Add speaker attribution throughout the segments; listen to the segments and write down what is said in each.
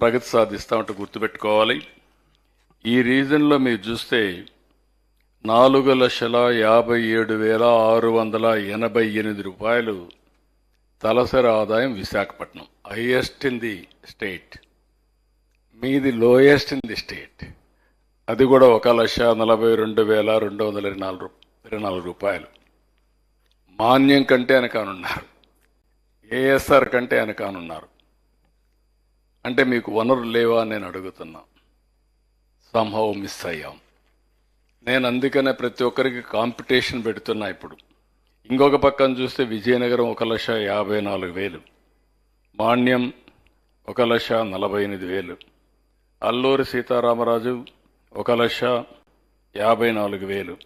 Speaker 1: ప్రగతి సాధిస్తామంటే గుర్తుపెట్టుకోవాలి. ఈ రీజన్లో మీరు చూస్తే నాలుగు లక్షల యాభై ఏడు వేల ఆరు వందల ఎనభై ఎనిమిది రూపాయలు తలసరి ఆదాయం Visakhapatnam highest in the state మీది లోయెస్ట్ ఇన్ ది స్టేట్ అది కూడా ఒక లక్ష నలభై రెండు వేల రెండు వందల ఇరవై నాలుగు ఇరవై నాలుగు రూపాయలు. మాన్యం కంటే వెనకానున్నారు. ఏఎస్ఆర్ కంటే వెనకానున్నారు. అంటే మీకు వనరులు లేవా నేను అడుగుతున్నా. సంహౌ మిస్ అయ్యాం. నేను అందుకనే ప్రతి ఒక్కరికి కాంపిటీషన్ పెడుతున్నా ఇప్పుడు. ఇంకొక పక్కన చూస్తే విజయనగరం ఒక లక్ష యాభై నాలుగు వేలు. మాన్యం ఒక లక్ష నలభై ఎనిమిది వేలు. అల్లూరి సీతారామరాజు ఒక లక్ష యాభై నాలుగు వేలు.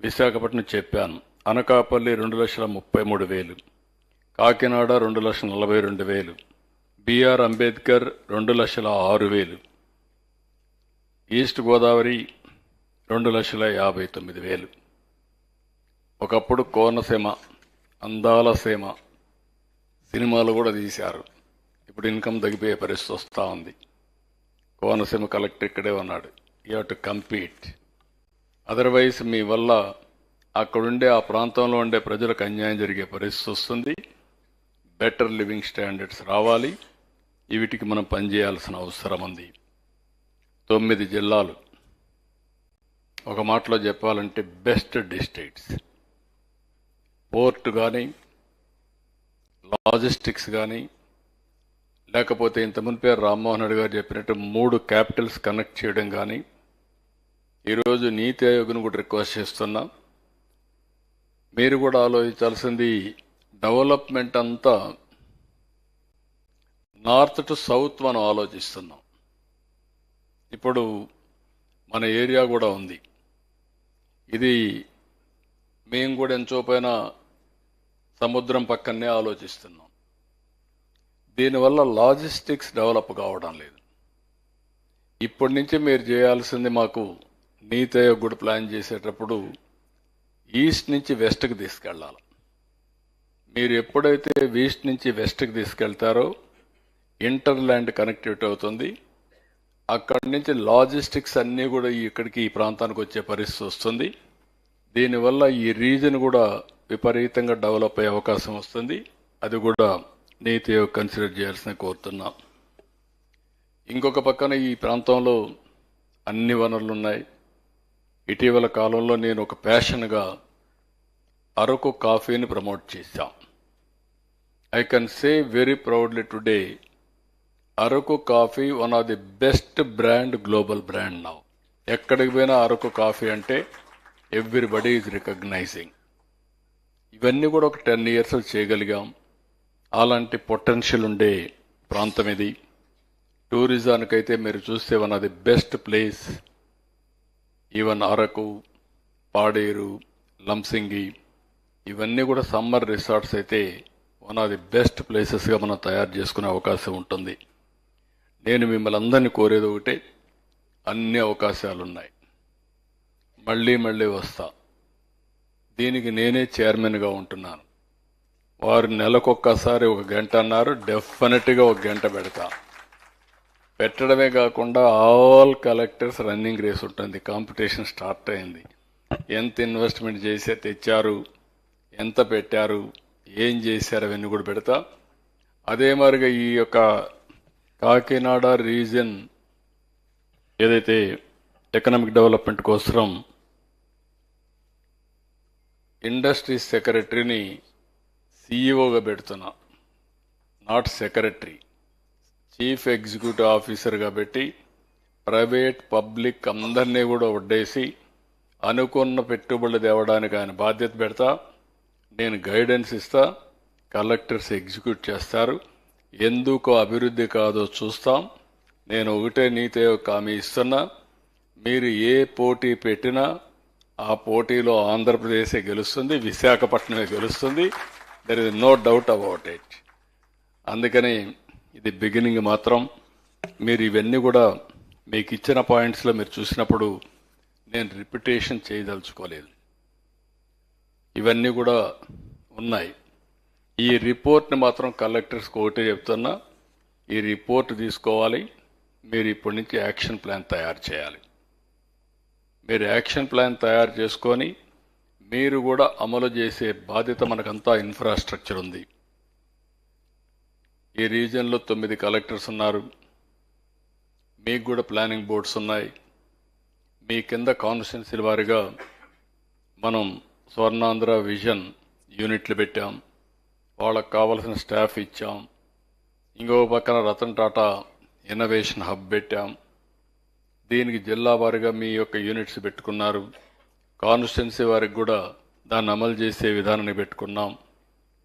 Speaker 1: విశాఖపట్నం చెప్పాను. అనకాపల్లి రెండు లక్షల ముప్పై మూడు వేలు. కాకినాడ రెండు లక్షల నలభై రెండు వేలు. బిఆర్ అంబేద్కర్ రెండు లక్షల ఆరు వేలు. ఈస్ట్ గోదావరి రెండు లక్షల యాభై తొమ్మిది వేలు. ఒకప్పుడు కోనసీమ అందాల సీమ సినిమాలు కూడా తీశారు. ఇప్పుడు ఇన్కమ్ తగ్గిపోయే పరిస్థితి వస్తూ ఉంది. కోనసీమ కలెక్టర్ ఇక్కడే ఉన్నాడు. You to compete. అదర్వైజ్ మీ వల్ల అక్కడుండే ఆ ప్రాంతంలో ఉండే ప్రజలకు అన్యాయం జరిగే పరిస్థితి వస్తుంది. బెటర్ లివింగ్ స్టాండర్డ్స్ రావాలి. వీటికి మనం పనిచేయాల్సిన అవసరం ఉంది. తొమ్మిది జిల్లాలు. ఒక మాటలో చెప్పాలంటే బెస్ట్ డిస్ట్రిక్ట్స్. పోర్ట్ కానీ లాజిస్టిక్స్ కానీ లేకపోతే ఇంత మునిపే రామ్మోహన్ రెడ్డి గారు చెప్పినట్టు మూడు క్యాపిటల్స్ కనెక్ట్ చేయడం కానీ ఈరోజు నీతి ఆయోగ్ను కూడా రిక్వెస్ట్ చేస్తున్నా. మీరు కూడా ఆలోచించాల్సింది డెవలప్మెంట్ అంతా నార్త్ టు సౌత్ మనం ఆలోచిస్తున్నాం. ఇప్పుడు మన ఏరియా కూడా ఉంది. ఇది మేము కూడా ఎంచోపైన సముద్రం పక్కనే ఆలోచిస్తున్నాం. దీనివల్ల లాజిస్టిక్స్ డెవలప్ కావడం లేదు. ఇప్పటి నుంచి మీరు చేయాల్సింది మాకు నీతి ఆయోగ్ కూడా ప్లాన్ చేసేటప్పుడు ఈస్ట్ నుంచి వెస్ట్కి తీసుకెళ్ళాలి. మీరు ఎప్పుడైతే ఈస్ట్ నుంచి వెస్ట్కి తీసుకెళ్తారో ఇంటర్ ల్యాండ్ కనెక్టివిటీ అవుతుంది. అక్కడి నుంచి లాజిస్టిక్స్ అన్నీ కూడా ఇక్కడికి ఈ ప్రాంతానికి వచ్చే పరిస్థితి వస్తుంది. దీనివల్ల ఈ రీజన్ కూడా విపరీతంగా డెవలప్ అయ్యే అవకాశం వస్తుంది. అది కూడా నీతి కన్సిడర్ చేయాల్సిన కోరుతున్నాం. ఇంకొక పక్కన ఈ ప్రాంతంలో అన్ని వనరులు ఉన్నాయి. ఇటీవల కాలంలో నేను ఒక ప్యాషన్గా అరకు కాఫీని ప్రమోట్ చేశాం. I can say very proudly today Araku coffee one of the best brand global brand now ఎక్కడికి పోయినా అరకు కాఫీ అంటే ఎవ్రీబడి ఈజ్ రికగ్నైజింగ్ ఇవన్నీ కూడా ఒక టెన్ ఇయర్స్ చేయగలిగాం. అలాంటి పొటెన్షియల్ ఉండే ప్రాంతం ఇది. టూరిజానికైతే మీరు చూస్తే one of the best place even Araku Paderu Lambasingi ఇవన్నీ కూడా సమ్మర్ రిసార్ట్స్ అయితే వన్ ఆఫ్ ది బెస్ట్ ప్లేసెస్గా మనం తయారు చేసుకునే అవకాశం ఉంటుంది. నేను మిమ్మల్ని అందరినీ కోరేది ఒకటే అన్ని అవకాశాలు ఉన్నాయి మళ్ళీ మళ్ళీ వస్తా. దీనికి నేనే చైర్మన్గా ఉంటున్నాను. వారు నెలకొక్కసారి ఒక గంట అన్నారు డెఫినెట్గా ఒక గంట పెడతా. పెట్టడమే కాకుండా ఆల్ కలెక్టర్స్ రన్నింగ్ రేస్ ఉంటుంది కాంపిటీషన్ స్టార్ట్ అయింది. ఎంత ఇన్వెస్ట్మెంట్ చేసే తెచ్చారు ఎంత పెట్టారు ఏం చేశారు అవన్నీ కూడా పెడతా. అదే మరిగా ఈ యొక్క కాకినాడ రీజన్ ఏదైతే ఎకనామిక్ డెవలప్మెంట్ కోసం ఇండస్ట్రీ సెక్రటరీని సీఈఓగా పెడుతున్నా. నాట్ సెక్రటరీ చీఫ్ ఎగ్జిక్యూటివ్ ఆఫీసర్గా పెట్టి ప్రైవేట్ పబ్లిక్ అందరినీ కూడా వడ్డేసి అనుకున్న పెట్టుబడులు తేవడానికి ఆయన బాధ్యత పెడతా. నేను గైడెన్స్ ఇస్తా. కలెక్టర్స్ ఎగ్జిక్యూట్ చేస్తారు. ఎందుకు అభివృద్ధి కాదో చూస్తాం. నేను ఒకటే నీతే ఒక హామీ ఇస్తున్నా. మీరు ఏ పోటీ పెట్టినా ఆ పోటీలో ఆంధ్రప్రదేశే గెలుస్తుంది విశాఖపట్నమే గెలుస్తుంది. There is no doubt about it అందుకని ఇది బిగినింగ్ మాత్రం. మీరు ఇవన్నీ కూడా మీకు ఇచ్చిన పాయింట్స్లో మీరు చూసినప్పుడు నేను రిపిటేషన్ చేయదలుచుకోలేదు. ఇవన్నీ కూడా ఉన్నాయి. ఈ రిపోర్ట్ని మాత్రం కలెక్టర్స్కి ఒకటే చెప్తున్నా. ఈ రిపోర్ట్ తీసుకోవాలి. మీరు ఇప్పటి నుంచి యాక్షన్ ప్లాన్ తయారు చేయాలి. మీరు యాక్షన్ ప్లాన్ తయారు చేసుకొని మీరు కూడా అమలు చేసే బాధ్యత మనకంతా ఇన్ఫ్రాస్ట్రక్చర్ ఉంది. ఈ రీజియన్లో తొమ్మిది కలెక్టర్స్ ఉన్నారు. మీకు కూడా ప్లానింగ్ బోర్డ్స్ ఉన్నాయి. మీ కింద కాన్స్టిట్యున్సీల వారిగా మనం స్వర్ణాంధ్ర విజన్ యూనిట్లు పెట్టాం. వాళ్ళకు కావలసిన స్టాఫ్ ఇచ్చాం. ఇంకో పక్కన రతన్ టాటా ఇన్నోవేషన్ హబ్ పెట్టాం. దీనికి జిల్లా వారిగా మీ యొక్క యూనిట్స్ పెట్టుకున్నారు. కాన్స్టిట్యున్సీ వారికి కూడా దాన్ని అమలు చేసే విధానాన్ని పెట్టుకున్నాం.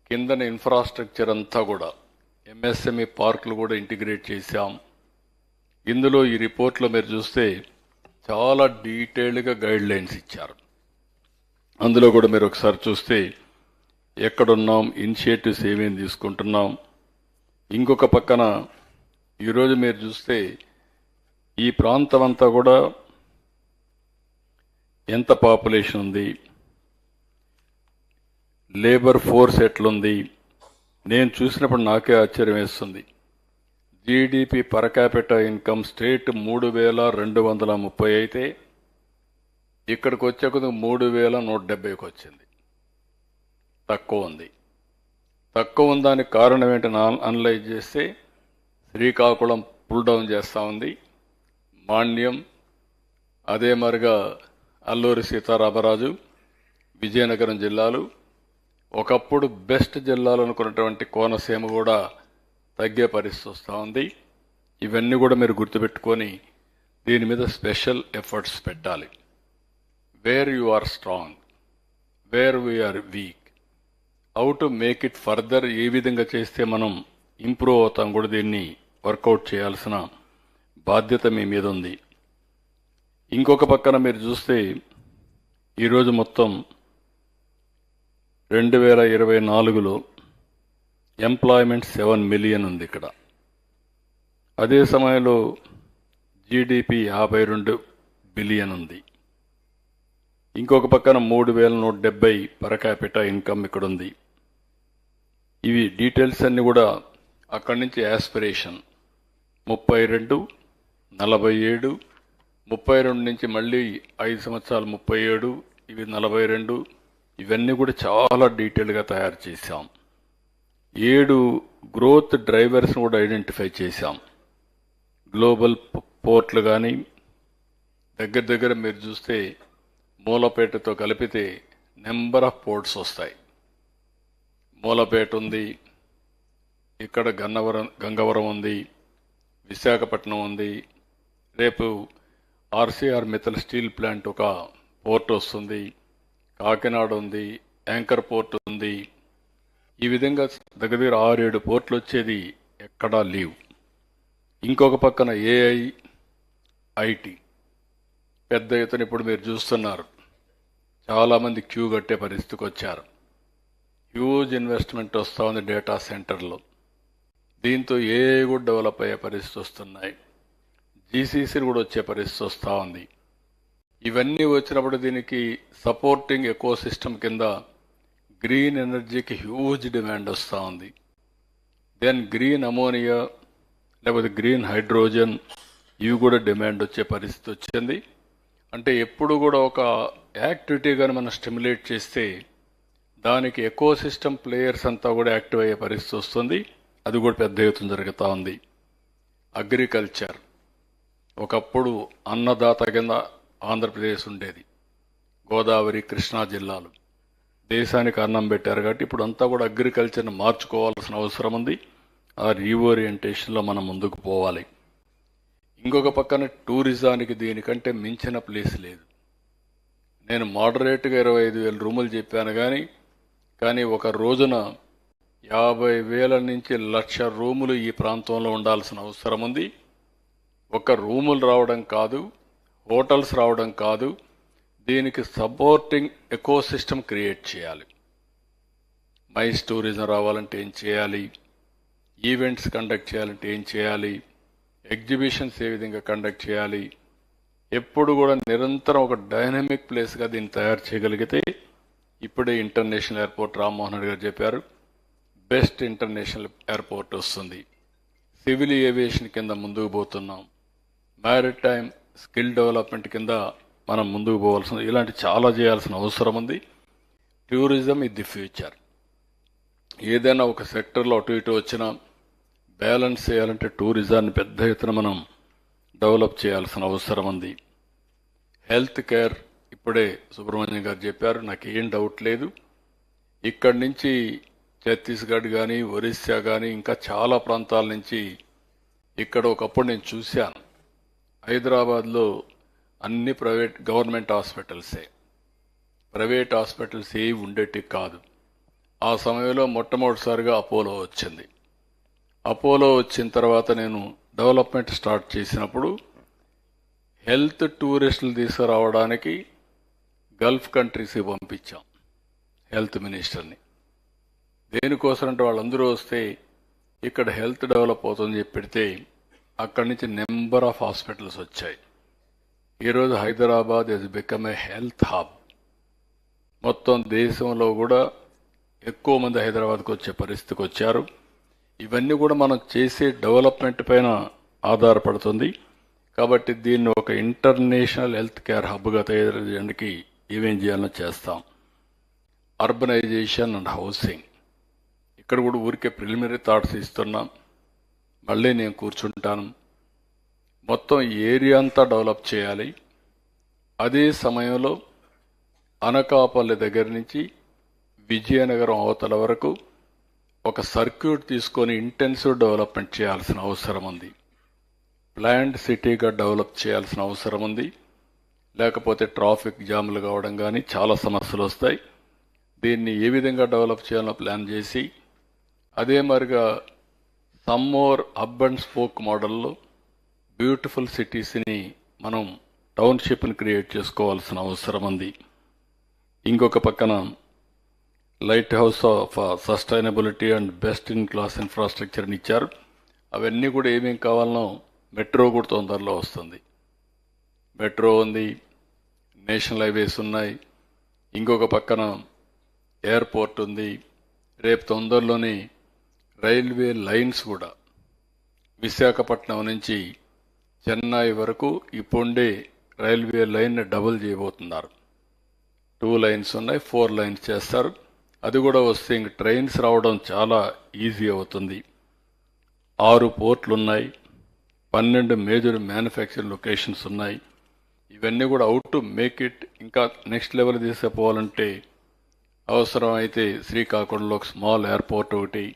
Speaker 1: కిందన ఇన్ఫ్రాస్ట్రక్చర్ అంతా కూడా ఎంఎస్ఎంఈ పార్కులు కూడా ఇంటిగ్రేట్ చేశాం. ఇందులో ఈ రిపోర్ట్లో మీరు చూస్తే చాలా డీటెయిల్డ్గా గైడ్ లైన్స్ ఇచ్చారు. అందులో కూడా మీరు ఒకసారి చూస్తే ఎక్కడున్నాం ఇనిషియేటివ్స్ ఏమేమి తీసుకుంటున్నాం. ఇంకొక పక్కన ఈరోజు మీరు చూస్తే ఈ ప్రాంతం అంతా కూడా ఎంత పాపులేషన్ ఉంది. లేబర్ ఫోర్స్ ఎట్లుంది. నేను చూసినప్పుడు నాకే ఆశ్చర్యం వేస్తుంది. GDP per capital income state మూడు వేల రెండు వందల ముప్పై అయితే ఇక్కడికి వచ్చే కొద్దిగా మూడు వేల నూట డెబ్బైకి వచ్చింది. తక్కువ ఉంది. తక్కువ ఉందానికి కారణం ఏంటని అనలైజ్ చేస్తే శ్రీకాకుళం పుల్ డౌన్ చేస్తూ ఉంది. మాండ్యం అదే మరిగా అల్లూరి సీతారామరాజు విజయనగరం జిల్లాలు ఒకప్పుడు బెస్ట్ జిల్లాలు అనుకున్నటువంటి కోనసీమ కూడా తగ్గే పరిస్థితి వస్తూ ఉంది. ఇవన్నీ కూడా మీరు గుర్తుపెట్టుకొని దీని మీద స్పెషల్ ఎఫర్ట్స్ పెట్టాలి. Where you are strong where we are weak how to make it further ఏ విధంగా చేస్తే మనం ఇంప్రూవ్ అవుతాం కూడా దీన్ని వర్కౌట్ చేయాల్సిన బాధ్యత మీ మీద ఉంది. ఇంకొక పక్కన మీరు చూస్తే ఈరోజు మొత్తం రెండు వేల ఇరవై నాలుగులో ఎంప్లాయ్మెంట్ సెవెన్ మిలియన్ ఉంది ఇక్కడ. అదే సమయంలో జీడిపి యాభై రెండు బిలియన్ ఉంది. ఇంకొక పక్కన మూడు వేల నూట డెబ్బై పరకాపిట ఇన్కమ్ ఇక్కడ ఉంది. ఇవి డీటెయిల్స్ అన్నీ కూడా అక్కడి నుంచి యాస్పిరేషన్ ముప్పై రెండు నలభై ఏడు ముప్పై రెండు నుంచి మళ్ళీ ఐదు సంవత్సరాలు ముప్పై ఏడు ఇవి నలభై రెండు. ఇవన్నీ కూడా చాలా డీటెయిల్గా తయారు చేశాం. ఏడు గ్రోత్ డ్రైవర్స్ని కూడా ఐడెంటిఫై చేశాం. గ్లోబల్ పోర్ట్లు కానీ దగ్గర దగ్గర మీరు చూస్తే మూలపేటతో కలిపితే నెంబర్ ఆఫ్ పోర్ట్స్ వస్తాయి. మూలపేట ఉంది. ఇక్కడ గన్నవరం గంగవరం ఉంది. విశాఖపట్నం ఉంది. రేపు ఆర్సీఆర్ మిథల్ స్టీల్ ప్లాంట్ ఒక పోర్ట్ వస్తుంది. కాకినాడ ఉంది. యాంకర్ పోర్ట్ ఉంది. ఈ విధంగా దగ్గర ఆరు ఏడు పోర్ట్లు వచ్చేది ఎక్కడా లీవ్. ఇంకొక పక్కన ఏఐ ఐటీ. పెద్ద ఎత్తున ఇప్పుడు మీరు చూస్తున్నారు. చాలామంది క్యూ కట్టే పరిస్థితికి వచ్చారు. హ్యూజ్ ఇన్వెస్ట్మెంట్ వస్తూ ఉంది డేటా సెంటర్లో దీంతో ఏ కూడా డెవలప్ అయ్యే పరిస్థితి వస్తున్నాయి. జీసీసీలు కూడా వచ్చే పరిస్థితి వస్తూ ఉంది. ఇవన్నీ వచ్చినప్పుడు దీనికి సపోర్టింగ్ ఎకో సిస్టమ్ కింద గ్రీన్ ఎనర్జీకి హ్యూజ్ డిమాండ్ వస్తూ ఉంది. దెన్ గ్రీన్ అమోనియా లేకపోతే గ్రీన్ హైడ్రోజన్ ఇవి కూడా డిమాండ్ వచ్చే పరిస్థితి వచ్చింది. అంటే ఎప్పుడు కూడా ఒక యాక్టివిటీ కానీ మనం స్టిమ్యులేట్ చేస్తే దానికి ఎకో సిస్టమ్ ప్లేయర్స్ అంతా కూడా యాక్టివ్ అయ్యే పరిస్థితి వస్తుంది. అది కూడా పెద్ద ఎత్తున జరుగుతూ ఉంది. అగ్రికల్చర్ ఒకప్పుడు అన్నదాత కింద ఆంధ్రప్రదేశ్ ఉండేది. గోదావరి కృష్ణా జిల్లాలు. దేశానికి అన్నం పెట్టారు కాబట్టి ఇప్పుడు అంతా కూడా అగ్రికల్చర్ని మార్చుకోవాల్సిన అవసరం ఉంది. ఆ రీఓరియంటేషన్లో మనం ముందుకు పోవాలి. ఇంకొక పక్కన టూరిజానికి దీనికంటే మించిన ప్లేస్ లేదు. నేను మోడరేట్గా ఇరవై ఐదు వేల రూములు చెప్పాను కానీ కానీ ఒక రోజున యాభై వేల నుంచి లక్ష రూములు ఈ ప్రాంతంలో ఉండాల్సిన అవసరం ఉంది. ఒక రూములు రావడం కాదు హోటల్స్ రావడం కాదు దీనికి సపోర్టింగ్ ఎకోసిస్టమ్ క్రియేట్ చేయాలి. మైస్ టూరిజం రావాలంటే ఏం చేయాలి? ఈవెంట్స్ కండక్ట్ చేయాలంటే ఏం చేయాలి? ఎగ్జిబిషన్స్ ఏ విధంగా కండక్ట్ చేయాలి? ఎప్పుడు కూడా నిరంతరం ఒక డైనమిక్ ప్లేస్గా దీన్ని తయారు చేయగలిగితే ఇప్పుడే ఇంటర్నేషనల్ ఎయిర్పోర్ట్ రామ్మోహన్ రెడ్డి గారు చెప్పారు. బెస్ట్ ఇంటర్నేషనల్ ఎయిర్పోర్ట్ వస్తుంది. సివిల్ ఏవియేషన్ కింద ముందుకు పోతున్నాం. మ్యారిటైమ్ స్కిల్ డెవలప్మెంట్ కింద మనం ముందుకు పోవాల్సిన ఇలాంటి చాలా చేయాల్సిన అవసరం ఉంది. Tourism is the future. ఏదైనా ఒక సెక్టర్లో అటు ఇటు వచ్చినా బ్యాలెన్స్ చేయాలంటే టూరిజాన్ని పెద్ద ఎత్తున మనం డెవలప్ చేయాల్సిన అవసరం ఉంది. హెల్త్ కేర్ ఇప్పుడే సుబ్రహ్మణ్యం గారు చెప్పారు నాకు ఏం డౌట్ లేదు. ఇక్కడి నుంచి ఛత్తీస్గఢ్ కానీ ఒరిస్సా కానీ ఇంకా చాలా ప్రాంతాల నుంచి ఇక్కడ ఒకప్పుడు నేను చూశాను. హైదరాబాద్లో అన్ని ప్రైవేట్ గవర్నమెంట్ హాస్పిటల్సే. ప్రైవేట్ హాస్పిటల్స్ ఏవి ఉండేటి కాదు. ఆ సమయంలో మొట్టమొదటిసారిగా అపోలో వచ్చింది. అపోలో వచ్చిన తర్వాత నేను డెవలప్మెంట్ స్టార్ట్ చేసినప్పుడు హెల్త్ టూరిస్టులు తీసుకురావడానికి గల్ఫ్ కంట్రీస్కి పంపించాం హెల్త్ మినిస్టర్ని. దేనికోసం అంటే వాళ్ళందరూ వస్తే ఇక్కడ హెల్త్ డెవలప్ అవుతుందని చెప్పి పెడితే అక్కడి నుంచి నెంబర్ ఆఫ్ హాస్పిటల్స్ వచ్చాయి. ఈరోజు Hyderabad is become a health hub మొత్తం దేశంలో కూడా ఎక్కువ మంది హైదరాబాద్కు వచ్చే పరిస్థితికి వచ్చారు. ఇవన్నీ కూడా మనం చేసే డెవలప్మెంట్ పైన ఆధారపడుతుంది. కాబట్టి దీన్ని ఒక ఇంటర్నేషనల్ హెల్త్ కేర్ హబ్గా తయారు చేయడానికి ఏమేం చేయాలో చేస్తాం. అర్బనైజేషన్ అండ్ హౌసింగ్ ఇక్కడ కూడా ఊరికే ప్రిలిమినరీ థాట్స్ ఇస్తున్నాం. మళ్ళీ నేను కూర్చుంటాను. మొత్తం ఏరియా అంతా డెవలప్ చేయాలి. అదే సమయంలో అనకాపల్లి దగ్గర నుంచి విజయనగరం అవతల వరకు ఒక సర్క్యూట్ తీసుకొని ఇంటెన్సివ్ డెవలప్మెంట్ చేయాల్సిన అవసరం ఉంది. ప్లాంట్ సిటీగా డెవలప్ చేయాల్సిన అవసరం ఉంది. లేకపోతే ట్రాఫిక్ జాములు కావడం కానీ చాలా సమస్యలు వస్తాయి. దీన్ని ఏ విధంగా డెవలప్ చేయాలో ప్లాన్ చేసి అదే మరిగా సమ్మోర్ అబ్ అండ్ స్పోక్ మోడల్లో బ్యూటిఫుల్ సిటీస్ని మనం టౌన్షిప్ని క్రియేట్ చేసుకోవాల్సిన అవసరం ఉంది. ఇంకొక పక్కన lighthouse of sustainability and best in class ఇన్ఫ్రాస్ట్రక్చర్ని ఇచ్చారు. అవన్నీ కూడా ఏమేం కావాలనో మెట్రో కూడా తొందరలో వస్తుంది. మెట్రో ఉంది నేషనల్ హైవేస్ ఉన్నాయి. ఇంకొక పక్కన ఎయిర్పోర్ట్ ఉంది. రేపు తొందరలోనే రైల్వే లైన్స్ కూడా. విశాఖపట్నం నుంచి చెన్నై వరకు ఇప్పుండే రైల్వే లైన్ డబుల్ చేయబోతున్నారు. టూ లైన్స్ ఉన్నాయి ఫోర్ లైన్స్ చేస్తారు. అది కూడా వస్తే ఇంక ట్రైన్స్ రావడం చాలా ఈజీ అవుతుంది. ఆరు పోర్ట్లు ఉన్నాయి పన్నెండు మేజర్ మ్యానుఫ్యాక్చరింగ్ లొకేషన్స్ ఉన్నాయి. ఇవన్నీ కూడా అవుట్ టు మేక్ ఇట్ ఇంకా నెక్స్ట్ లెవెల్ తీసుకుపోవాలంటే అవసరం అయితే శ్రీకాకుళంలో ఒక స్మాల్ ఎయిర్పోర్ట్ ఒకటి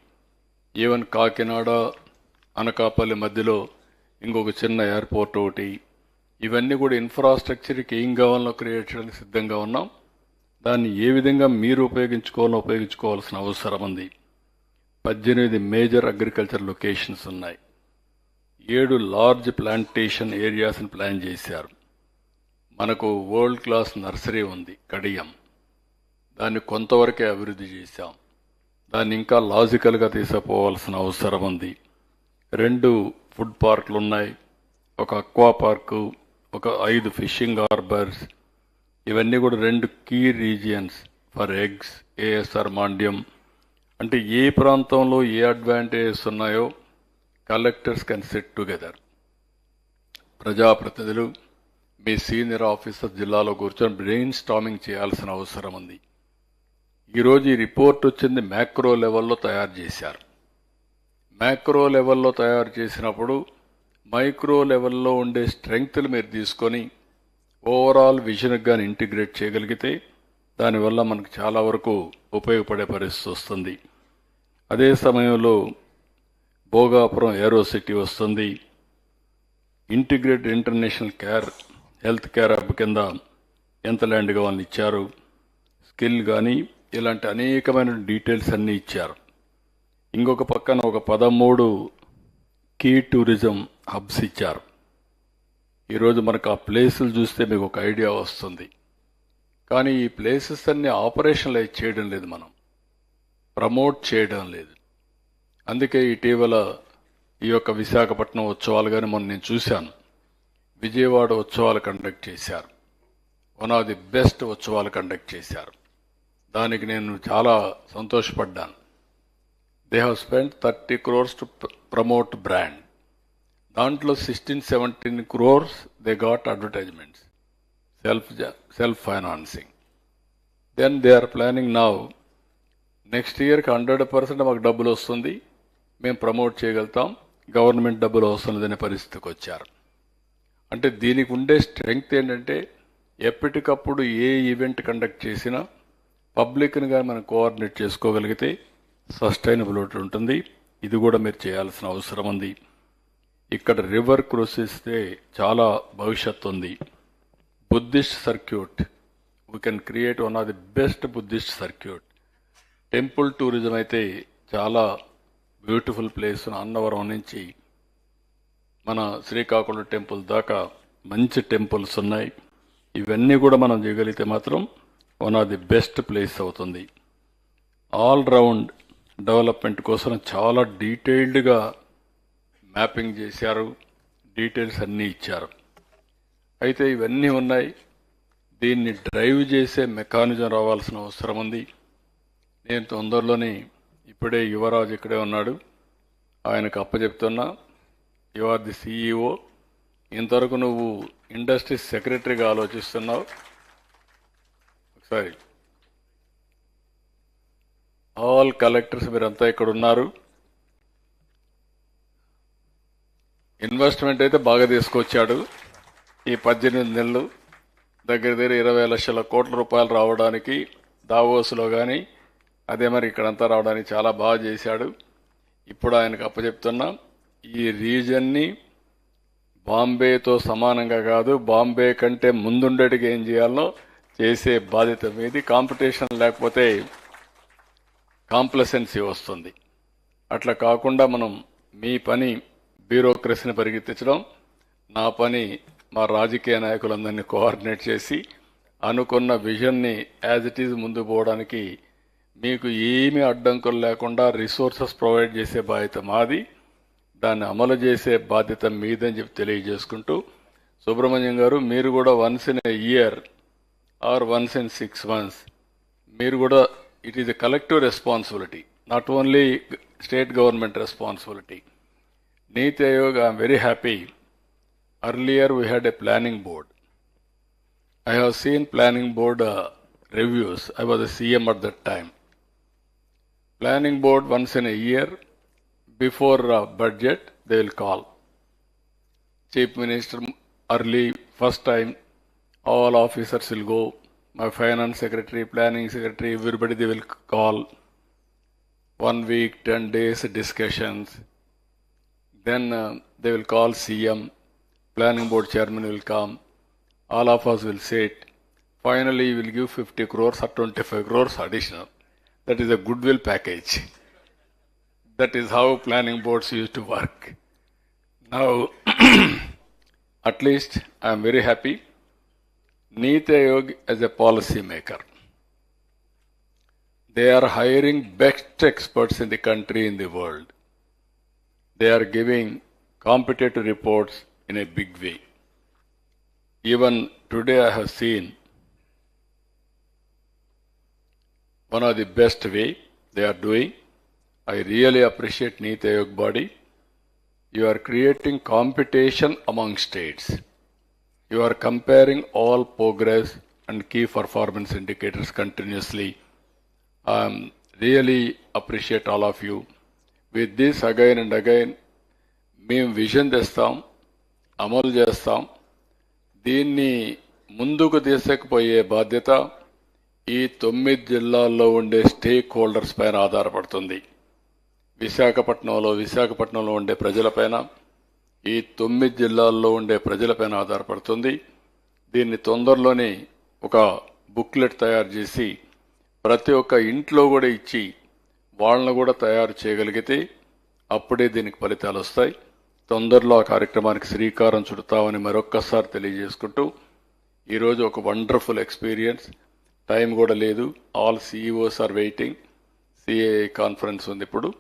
Speaker 1: ఈవెన్ కాకినాడ అనకాపల్లి మధ్యలో ఇంకొక చిన్న ఎయిర్పోర్ట్ ఒకటి. ఇవన్నీ కూడా ఇన్ఫ్రాస్ట్రక్చర్కి ఏం కావాలో క్రియేట్ చేయడానికి సిద్ధంగా ఉన్నాం. దాన్ని ఏ విధంగా మీరు ఉపయోగించుకోవాలో ఉపయోగించుకోవాల్సిన అవసరం ఉంది. పద్దెనిమిది మేజర్ అగ్రికల్చర్ లొకేషన్స్ ఉన్నాయి. ఏడు లార్జ్ ప్లాంటేషన్ ఏరియాస్ని ప్లాన్ చేశారు. మనకు వరల్డ్ క్లాస్ నర్సరీ ఉంది కడియం. దాన్ని కొంతవరకే అభివృద్ధి చేశాం. దాన్ని ఇంకా లాజికల్గా తీసుకుపోవాల్సిన అవసరం ఉంది. రెండు ఫుడ్ పార్కులు ఉన్నాయి. ఒక అక్వా పార్కు ఒక ఐదు ఫిషింగ్ హార్బర్స్ ఇవన్నీ కూడా రెండు కీ రీజియన్స్ ఫర్ ఎగ్స్ ఏఎస్ఆర్ మాండ్యం అంటే ఏ ప్రాంతంలో ఏ అడ్వాంటేజెస్ ఉన్నాయో కలెక్టర్స్ కెన్ సెట్ టుగెదర్ ప్రజాప్రతినిధులు మీ సీనియర్ ఆఫీసర్ జిల్లాలో కూర్చొని బ్రెయిన్ స్టామింగ్ చేయాల్సిన అవసరం ఉంది. ఈరోజు ఈ రిపోర్ట్ వచ్చింది మ్యాక్రో లెవెల్లో తయారు చేశారు. మ్యాక్రో లెవెల్లో తయారు చేసినప్పుడు మైక్రో లెవెల్లో ఉండే స్ట్రెంగ్త్లు మీరు తీసుకొని ఓవరాల్ విజన్ కానీ ఇంటిగ్రేట్ చేయగలిగితే దానివల్ల మనకు చాలా వరకు ఉపయోగపడే పరిస్థితి వస్తుంది. అదే సమయంలో భోగాపురం ఏరో సిటీ వస్తుంది. Integrated international care healthcare hub కింద ఎంత ల్యాండ్ కావాలని ఇచ్చారు స్కిల్ కానీ ఇలాంటి అనేకమైన డీటెయిల్స్ అన్నీ ఇచ్చారు. ఇంకొక పక్కన ఒక పదమూడు కీ టూరిజం హబ్స్ ఇచ్చారు. ఈరోజు మనకు ఆ ప్లేసులు చూస్తే మీకు ఒక ఐడియా వస్తుంది. కానీ ఈ ప్లేసెస్ అన్ని ఆపరేషనలైజ్ చేయడం లేదు మనం. ప్రమోట్ చేయడం లేదు. అందుకే ఇటీవల ఈ యొక్క విశాఖపట్నం ఉత్సవాలు కానీ మొన్న నేను చూశాను. విజయవాడ ఉత్సవాలు కండక్ట్ చేశారు. వన్ ఆఫ్ ది బెస్ట్ ఉత్సవాలు కండక్ట్ చేశారు. దానికి నేను చాలా సంతోషపడ్డాను. They have spend thirty crores to promote brand దాంట్లో sixteen seventeen crores they got advertisements self self financing then they are planning now next ఇయర్కి హండ్రెడ్ పర్సెంట్ మాకు డబ్బులు వస్తుంది. మేము ప్రమోట్ చేయగలుగుతాం. గవర్నమెంట్ డబ్బులు అవసరం పరిస్థితికి వచ్చారు. అంటే దీనికి ఉండే స్ట్రెంగ్త్ ఏంటంటే ఎప్పటికప్పుడు ఏ ఈవెంట్ కండక్ట్ చేసినా పబ్లిక్ని కానీ మనం కోఆర్డినేట్ చేసుకోగలిగితే సస్టైనబిలిటీ ఉంటుంది. ఇది కూడా మీరు చేయాల్సిన అవసరం ఉంది. ఇక్కడ రివర్ క్రూసిస్తే చాలా భవిష్యత్తు ఉంది. Buddhist circuit. We can create one of the best Buddhist circuit. Temple tourism అయితే చాలా బ్యూటిఫుల్ ప్లేస్ అన్నవరం నుంచి మన శ్రీకాకుళం టెంపుల్ దాకా మంచి టెంపుల్స్ ఉన్నాయి. ఇవన్నీ కూడా మనం చేయగలిగితే మాత్రం one of the best place అవుతుంది. ఆల్ రౌండ్ డెవలప్మెంట్ కోసం చాలా డీటెయిల్డ్గా మ్యాపింగ్ చేశారు. డీటెయిల్స్ అన్నీ ఇచ్చారు. అయితే ఇవన్నీ ఉన్నాయి. దీన్ని డ్రైవ్ చేసే మెకానిజం రావాల్సిన అవసరం ఉంది. నేను తొందరలోనే ఇప్పుడే యువరాజు ఇక్కడే ఉన్నాడు. ఆయనకు అప్పచెప్తున్నా. యు ఆర్ ది సిఇఓ ఇంతవరకు నువ్వు ఇండస్ట్రీ సెక్రటరీగా ఆలోచిస్తున్నావు. ఒకసారి. ఆల్ కలెక్టర్స్ మీరంతా ఇక్కడ ఉన్నారు ఇన్వెస్ట్మెంట్ అయితే బాగా తీసుకొచ్చాడు. ఈ పద్దెనిమిది నెలలు దగ్గర దగ్గర ఇరవై లక్షల కోట్ల రూపాయలు రావడానికి దావోస్లో కానీ అదే మరి ఇక్కడంతా రావడానికి చాలా బాగా చేశాడు. ఇప్పుడు ఆయనకు అప్పచెప్తున్నాం. ఈ రీజన్ని బాంబేతో సమానంగా కాదు బాంబే కంటే ముందుండేటికి ఏం చేయాలో చేసే బాధ్యత మీది. కాంపిటీషన్ లేకపోతే కాంప్లసెన్సీ వస్తుంది. అట్లా కాకుండా మనం మీ పని బ్యూరోక్రసీని పరిగెత్తించడం నా పని మా రాజకీయ నాయకులందరినీ కోఆర్డినేట్ చేసి అనుకున్న విజన్ని యాజ్ ఇట్ ఈజ్ ముందు పోవడానికి మీకు ఏమీ అడ్డంకులు లేకుండా రిసోర్సెస్ ప్రొవైడ్ చేసే బాధ్యత మాది. దాన్ని అమలు చేసే బాధ్యత మీదని చెప్పి తెలియజేసుకుంటూ సుబ్రహ్మణ్యం గారు మీరు కూడా once in a year or once in six months మీరు కూడా it is a collective responsibility not only state government responsibility NITI Aayog I'm very happy earlier we had a planning board. I have seen planning board uh, reviews. I was a CM at that time. Planning board once in a year before uh, budget they will call. Chief Minister early first time all officers will go. My finance secretary, planning secretary, everybody they will call. One week, ten days discussions. Then uh, they will call CM planning board chairman will come, all of us will sit. Finally, we will give 50 crores or 25 crores additional. That is a goodwill package. That is how planning boards used to work. Now, at least I am very happy. Niti Aayog as a policy maker. They are hiring best experts in the country, in the world. They are giving competitive reports in a big way. Even today I have seen one of the best way they are doing. I really appreciate NITI Aayog body you are creating competition among states you are comparing all progress and key performance indicators continuously I'm really appreciate all of you with this again and again మేము vision తెస్తాం అమలు చేస్తాం. దీన్ని ముందుకు తీసుకుపోయే బాధ్యత ఈ తొమ్మిది జిల్లాల్లో ఉండే స్టేక్ హోల్డర్స్ పైన ఆధారపడుతుంది. విశాఖపట్నంలో విశాఖపట్నంలో ఉండే ప్రజలపైన ఈ తొమ్మిది జిల్లాల్లో ఉండే ప్రజలపైన ఆధారపడుతుంది. దీన్ని తొందరలోనే ఒక బుక్లెట్ తయారు చేసి ప్రతి ఒక్క ఇంట్లో కూడా ఇచ్చి వాళ్ళను కూడా తయారు చేయగలిగితే అప్పుడే దీనికి ఫలితాలు వస్తాయి. తొందరలో ఆ కార్యక్రమానికి శ్రీకారం చుడతామని మరొక్కసారి తెలియజేసుకుంటూ ఈరోజు ఒక వండర్ఫుల్ ఎక్స్పీరియన్స్. టైం కూడా లేదు. All CEOs are waiting. CA conference ఉంది ఇప్పుడు.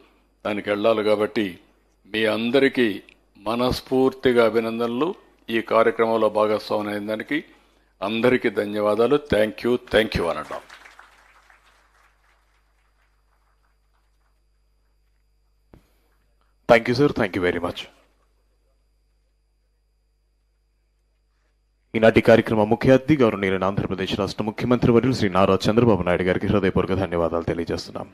Speaker 1: దానికి వెళ్ళాలి కాబట్టి మీ అందరికీ మనస్ఫూర్తిగా అభినందనలు. ఈ కార్యక్రమంలో భాగస్వామి అయిన దానికి అందరికీ ధన్యవాదాలు. థ్యాంక్ యూ థ్యాంక్ యూ అనడం
Speaker 2: thank you sir thank you very much ఈనాటి కార్యక్రమ ముఖ్య అతిథి గౌరవనీయులైన ఆంధ్రప్రదేశ్ రాష్ట్ర ముఖ్యమంత్రి వర్యులు శ్రీ నారా చంద్రబాబు నాయుడు గారికి హృదయపూర్వక ధన్యవాదాలు తెలియజేస్తున్నాం.